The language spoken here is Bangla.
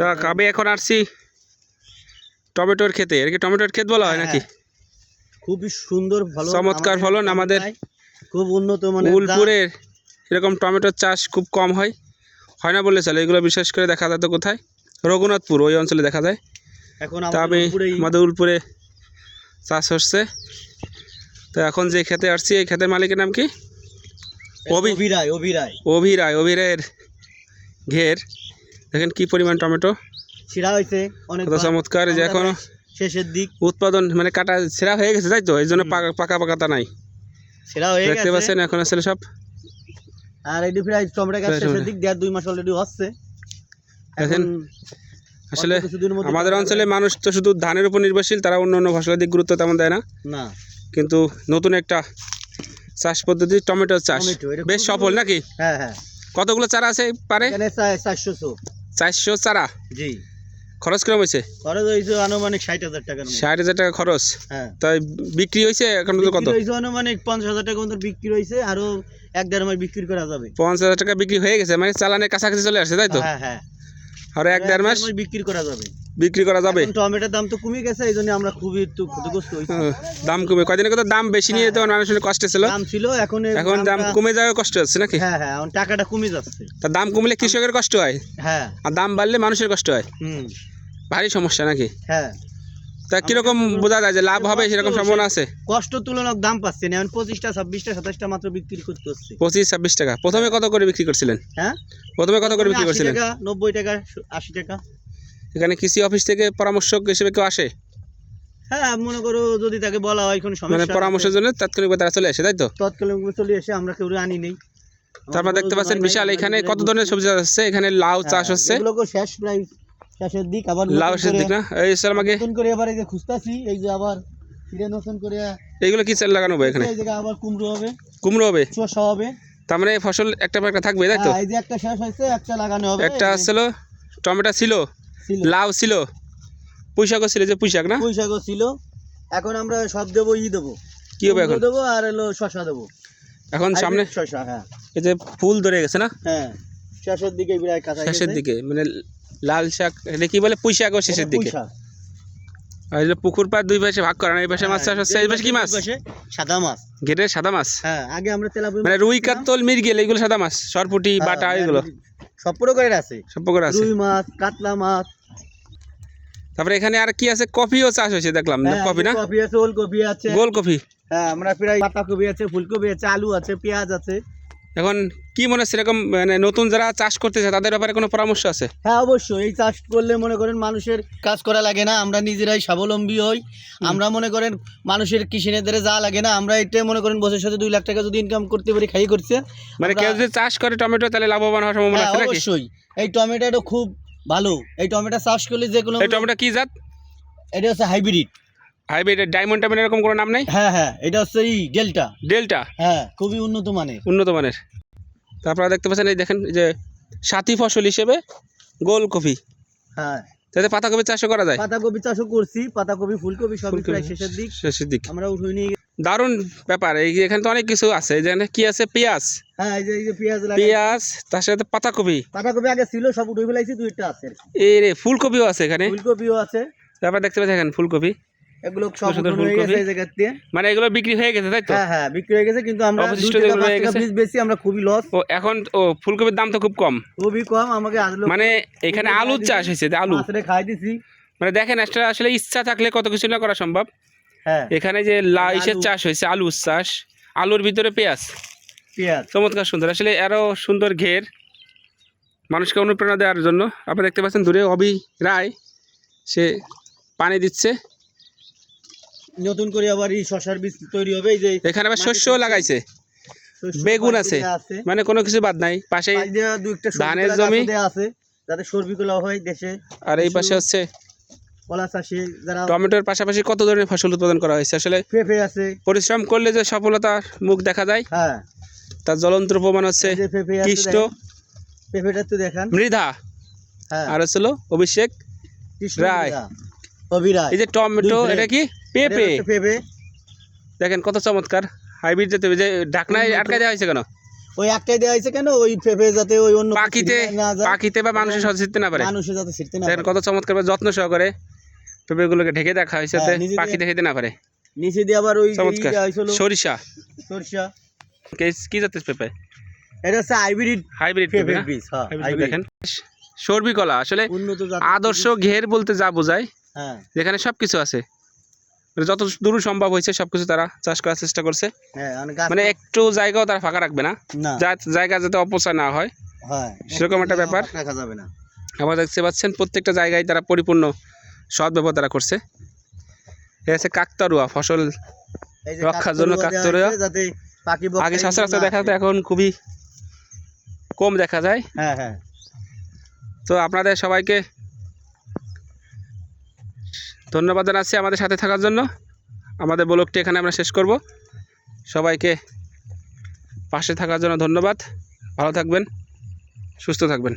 আমি এখন আসছি টমেটোর খেতে এর কি টমেটোর ক্ষেত বলা হয় নাকি? খুবই সুন্দর ফলন চমৎকার ফলন আমাদের খুব উন্নত মানের উলপুরের এরকম টমেটোর চাষ খুব কম হয়। হয় না বললে চলে এগুলো বিশেষ করে দেখা যায় তো কোথায়? রঘুনাথপুর ওই অঞ্চলে দেখা যায়। এখন তা আমি আমাদের উলপুরে চাষ হচ্ছে। তো এখন যে খেতে আসছি এই খেতের মালিকের নাম কি? অভি- অভিরায় অভিরায় অভিরায় অভিরায়ের ঘের। দেখেন কি পরিমাণ টমেটো। ছিড়া হয়েছে অনেক কত চমৎকার যে এখনও শেষের দিক। উৎপাদন মানে কাটা ছেঁড়া হয়ে গেছে তাই তো? এই জন্য পাকা পাকা পাকাতা নাই। ছিড়া হয়ে দেখতে পাচ্ছেন এখন আসলে সব। আর এই প্রায় টমেটো গাছ শেষের দিক দেড় দুই মাস অলরেডি হচ্ছে। দেখেন আসলে আমাদের অঞ্চলে মানুষ তো শুধু ধানের উপর নির্ভরশীল তারা অন্য অন্য ফসলের দিক গুরুত্ব তেমন দেয় না। না। কিন্তু নতুন একটা চাষ পদ্ধতি টমেটো চাষ বেশ সফল নাকি? হ্যাঁ হ্যাঁ। কতগুলো চারা আছে পারে? এখানে চারশো। চারশো চারা? জি। খরচ কিরম হয়েছে? খরচ হয়েছে আনুমানিক ষাট হাজার টাকা ষাট হাজার টাকা খরচ? হ্যাঁ। তাই বিক্রি হয়েছে এখন কত? হয়েছে আনুমানিক পঞ্চাশ হাজার টাকা মতো বিক্রি হয়েছে আরও এক দেড় মাস বিক্রি করা যাবে। পঞ্চাশ হাজার টাকা বিক্রি হয়ে গেছে মানে চালানের কাছাকাছি চলে আসছে তাই তো? হ্যাঁ হ্যাঁ। আর এক দেড় মাস বিক্রি করা যাবে। বিক্রি করা যাবে? টমেটোর দাম তো কমে গেছে এই জন্য আমরা খুবই একটু ক্ষতিগ্রস্ত হয়েছি। দাম কমে। কয়দিন আগে তো দাম বেশি নিয়ে তো মানুষের কষ্ট ছিল। দাম ছিল এখন এখন দাম কমে যাওয়ার কষ্ট হচ্ছে নাকি? হ্যাঁ হ্যাঁ এখন টাকাটা কমে যাচ্ছে। তা দাম কমলে কৃষকের কষ্ট হয়? হ্যাঁ। আর দাম বাড়লে মানুষের কষ্ট হয়? হুম। ভারী সমস্যা নাকি? হ্যাঁ। তা কীরকম বোঝা যায় যে লাভ হবে সেরকম সম্ভাবনা আছে? কষ্ট তুলনাক দাম পাচ্ছে না। এখন পঁচিশটা ছাব্বিশটা সাতাশটা মাত্র বিক্রি করতে হচ্ছে। পঁচিশ ছাব্বিশ টাকা। প্রথমে কত করে বিক্রি করছিলেন? হ্যাঁ? প্রথমে কত করে বিক্রি করছিলেন? টাকা নব্বই টাকা আশি টাকা। এখানে কৃষি অফিস থেকে পরামর্শক হিসেবে কেউ আসে? হ্যাঁ মনে করো যদি তাকে বলা হয় কোনো মানে পরামর্শের জন্য তাৎক্ষণিকভাবে তারা চলে আসে তাই তো? তৎকালীন চলে এসে আমরা কেউ আনি নেই। তারপর দেখতে পাচ্ছেন বিশাল এখানে কত ধরনের সবজি চাষ হচ্ছে এখানে লাউ চাষ হচ্ছে? শেষ প্রায় শেষের দিক আবার লাউ নতুন শেষ দিক না? এই হচ্ছে আমাকে? নতুন করে এবার এই যে খুঁজতাছি এই যে আবার ফিরে নতুন করে এইগুলো কি চাল লাগানো হবে এখানে? এই জায়গায় আবার কুমড়ো হবে। কুমড়ো হবে? শসা হবে। তার মানে ফসল একটা পর একটা থাকবে তাই তো? হ্যাঁ, এই যে একটা শেষ হয়েছে একটা লাগানো হবে একটা আসছিল টমেটো ছিল ছিল। লাউ ছিল পুঁইশাকও ছিল যে পুঁইশাক না? পুঁই শাকও ছিল। এখন আমরা সব দেবো ই দেবো। কি হবে এখন? দেবো আর হলো শসা দেবো। এখন সামনে শসা হ্যাঁ। এই যে ফুল ধরে গেছে না? হ্যাঁ শেষের দিকে প্রায় কাঁচা শেষের দিকে মানে লাল শাক এটা কি বলে? পুঁই শাকও শেষের দিকে। আর পুকুর পাড় দুই পাশে ভাগ করা এই পাশে মাছ চাষ হচ্ছে এই পাশে কি মাছ? সাদা মাছ। সাদা মাছ? হ্যাঁ আগে আমরা তেলাপিয়া মানে রুই কাতল মির্গেল এগুলো সাদা মাছ সরপুটি হ্যাঁ, বাটা এগুলো সব প্রকারের আছে। সব পুকুর আছে। রুই মাছ কাতলা মাছ। তারপরে এখানে আর কি আছে? কফিও চাষ হয়েছে দেখলাম হ্যাঁ, কফি না? কফি আছে ওলকপি আছে। গোল কফি হ্যাঁ আমরা প্রায় পাতাকপি আছে ফুলকপি আছে আলু আছে পেঁয়াজ আছে। এখন কি মনে হচ্ছে এরকম মানে নতুন যারা চাষ করতেছে তাদের ব্যাপারে কোনো পরামর্শ আছে? হ্যাঁ অবশ্যই। এই চাষ করলে মনে করেন মানুষের কাজ করা লাগে না আমরা নিজেরাই স্বাবলম্বী হই। আমরা মনে করেন মানুষের কৃষি কৃষিনেদের যা লাগে না আমরা এটাই মনে করেন বছর সাথে দুই লাখ টাকা যদি ইনকাম করতে পারি খাই করছে। মানে কেউ যদি চাষ করে টমেটো তাহলে লাভবান হওয়ার সম্ভাবনা হ্যাঁ আছে নাকি? অবশ্যই। এই টমেটোটা খুব ভালো। এই টমেটো চাষ করলে যে কোনো এই টমেটো কি জাত? এটা হচ্ছে হাইব্রিড। হাইব্রিড ডায়মন্ড টাইমন্ড এরকম কোনো নাম নেই? হ্যাঁ হ্যাঁ এটা হচ্ছে এই ডেল্টা। ডেল্টা? হ্যাঁ খুবই উন্নত মানের। উন্নত মানের। তারপরে দেখতে পাচ্ছেন এই দেখেন যে সাথী ফসল হিসেবে গোল কফি হ্যাঁ। যাতে পাতাকপি চাষও করা যায়? পাতাকপি চাষও করছি পাতাকপি ফুলকপি সবই। প্রায় শেষের দিক। শেষের দিক। আমরা উঠে নিয়ে দারুণ ব্যাপার এই এখানে তো অনেক কিছু আছে এই যেখানে কি আছে? পেঁয়াজ। হ্যাঁ এই যে এই যে পেঁয়াজ পেঁয়াজ তার সাথে পাতাকপি। পাতাকপি আগে ছিল সব উঠে ফেলাইছি দুইটা আছে এই রে ফুলকপিও আছে এখানে। ফুলকপিও আছে। তারপর দেখতে পাচ্ছেন এখানে ফুলকপি। এগুলো সব হয়ে গেছে এই জায়গা দিয়ে মানে এগুলো বিক্রি হয়ে গেছে তাই তো? হ্যাঁ হ্যাঁ বিক্রি হয়ে গেছে কিন্তু আমরা অবশিষ্ট যেগুলো টাকা গেছে? বীজ বেশি আমরা খুবই লস ও এখন ও ফুলকপির দাম তো খুব কম। খুবই কম আমাকে মানে এখানে আলুর চাষ হয়েছে যে আলু। মাছরে খাই দিছি। মানে দেখেন একটা আসলে ইচ্ছা থাকলে কত কিছু না করা সম্ভব। হ্যাঁ। এখানে যে লাইসের চাষ হয়েছে আলুর চাষ। আলুর ভিতরে পেঁয়াজ। পেঁয়াজ। চমৎকার সুন্দর। আসলে আরও সুন্দর ঘের। মানুষকে অনুপ্রেরণা দেওয়ার জন্য। আপনি দেখতে পাচ্ছেন দূরে অভি রায় সে পানি দিচ্ছে। নতুন করে আবার এই শশার বীজ তৈরি হবে এই যে এখানে আবার থেকে- লাগাইছে। বেগুন আছে। মানে কোনো কিছু বাদ নাই। পাশ ধানের জমি। আছে যাতে সর্বি গুলো হয় দেশে। আর এই পাশে হচ্ছে কলা চাষে যারা টমেটোর পাশাপাশি কত ধরনের ফসল উৎপাদন করা হয়েছে? আসলে পেঁপে আছে। পরিশ্রম করলে যে সফলতার মুখ দেখা যায়। হ্যাঁ। তার জ্বলন্ত প্রমাণ হচ্ছে কৃষ্ট। পেঁপেটা তো দেখান। মৃধা। হ্যাঁ। আর হচ্ছিল অভিষেক রায়। অভিরায়। এই যে টমেটো এটা কি? পেঁপে? পেঁপে। দেখেন কত চমৎকার। হাইব্রিড যেতে যে ঢাকনায়। আটকা দেওয়া হয়েছে কেন? ওই একটাই দেওয়া হয়েছে কেন? ওই পেঁপে যাতে ওই অন্য পাখিতে পাখিতে বা মানুষের সাথে ছিটতে না পারে। মানুষে যাতে ছিটতে না দেখেন কত চমৎকার ভাবে যত্ন সহকারে পেঁপেগুলোকে ঢেকে দেখা হয়েছে হ্যাঁ, যাতে নিজে পাখি দিয়ে- দেখে না পারে। নিচে দিয়ে আবার ওই চমৎকার। দেওয়া হয়েছিল। সরিষা। সরষা। কে- কি জাতের পেঁপে? এটা হচ্ছে হাইব্রিড হাইব্রিড পেঁপে বীজ হ্যাঁ। দেখেন। সর্বি কলা। আসলে আদর্শ ঘের বলতে যা বোঝায় হ্যাঁ। যেখানে সবকিছু আছে। মানে যত দূর সম্ভব হয়েছে সবকিছু তারা চাষ করার চেষ্টা করছে। হ্যাঁ মানে একটু জায়গাও তারা ফাঁকা রাখবে না। জায়গা যাতে অপচয় না হয় সেরকম একটা ব্যাপার। রাখা যাবে না। আবার দেখতে পাচ্ছেন প্রত্যেকটা জায়গায় তারা পরিপূর্ণ সৎ ব্যবহার তারা করছে। এ আছে কাকতারুয়া ফসল রক্ষার জন্য পাখি আগে সচরাচর দেখা। তো এখন খুবই কম দেখা যায়। হ্যাঁ হ্যাঁ। তো আপনাদের সবাইকে ধন্যবাদ জানাচ্ছি আমাদের সাথে থাকার জন্য। আমাদের ব্লগটি এখানে আমরা শেষ করব। সবাইকে পাশে থাকার জন্য ধন্যবাদ। ভালো থাকবেন, সুস্থ থাকবেন।